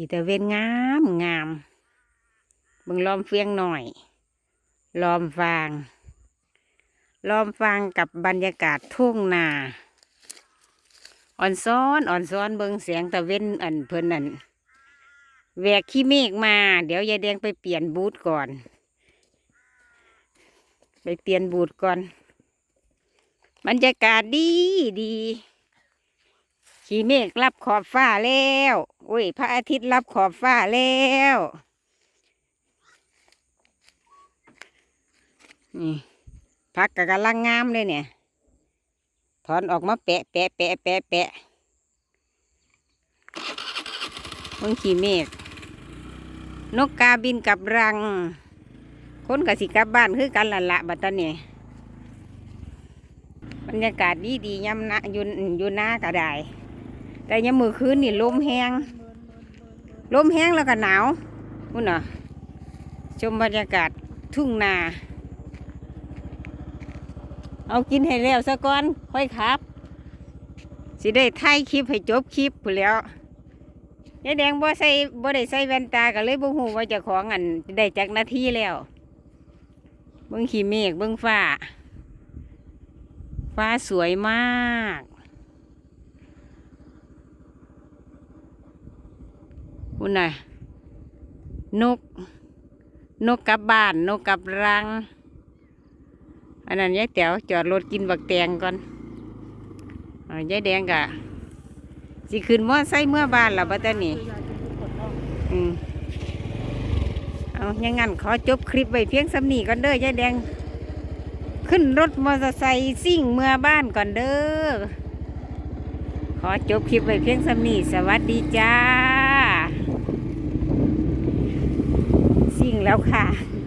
ขี่ตะเวนงามงามบิ่งล้อมเฟียงหน่อยล้อมฟางล้อมฟางกับบรรยากาศทุ่งนาอ่อนซ้อนอ่อนซ้อนเบิงเสียงตะเวนอันเพิ่นนั่นแวกขี้เมฆมา เดี๋ยวยายแดงไปเปลี่ยนบูทก่อน ไปเปลี่ยนบูทก่อน บรรยากาศดีดี ขี่เมฆรับขอบฟ้าแล้ว โอ้ย พระอาทิตย์รับขอบฟ้าแล้ว นี่พักกกำลังงามเลยเนี่ย ถอนออกมาแปะแปะแปะแปะแปะมึงขี่เมฆนกกาบินกับรัง คนกับสิกับบ้านคือกันละละบัดตอนนี้บรรยากาศดีดีๆยำนะยู่อยู่หน้าก็ได้ แต่ยามมือคืนนี่ลมแห้ง ลมแห้งแล้วก็หนาวพุ่นน่ะชมบรรยากาศทุ่งนา เอากินให้แล้วซะก่อน ค่อยครับ สิได้ถ่ายคลิปให้จบคลิปพู้นแล้วยายแดงบ่ใส่บ่ได้ใส่แว่นตาก็เลยบ่ฮู้ว่าจะของอันได้จักนาทีแล้ว เบิ่งขี้เมฆเบิ่งฟ้า ฟ้าสวยมาก คุณน่ะ นก นกกลับบ้าน นกกลับรัง อันนั้นยายแต๋วจอดรถกินบักแตงก่อนอยายแดงกะสิขึ้นมอไซค์เมื่อบ้านล่ะบัตนี่อืมเอาอย่างงั้นขอจบคลิปไว้เพียงสำนีก่อนเด้อยายแดง ขึ้นรถมอเตอร์ไซค์ซิ่งเมื่อบ้านก่อนเด้อขอจบคลิปไว้เพียงสำนีสวัสดีจ้า ซิ่ง แล้วค่ะ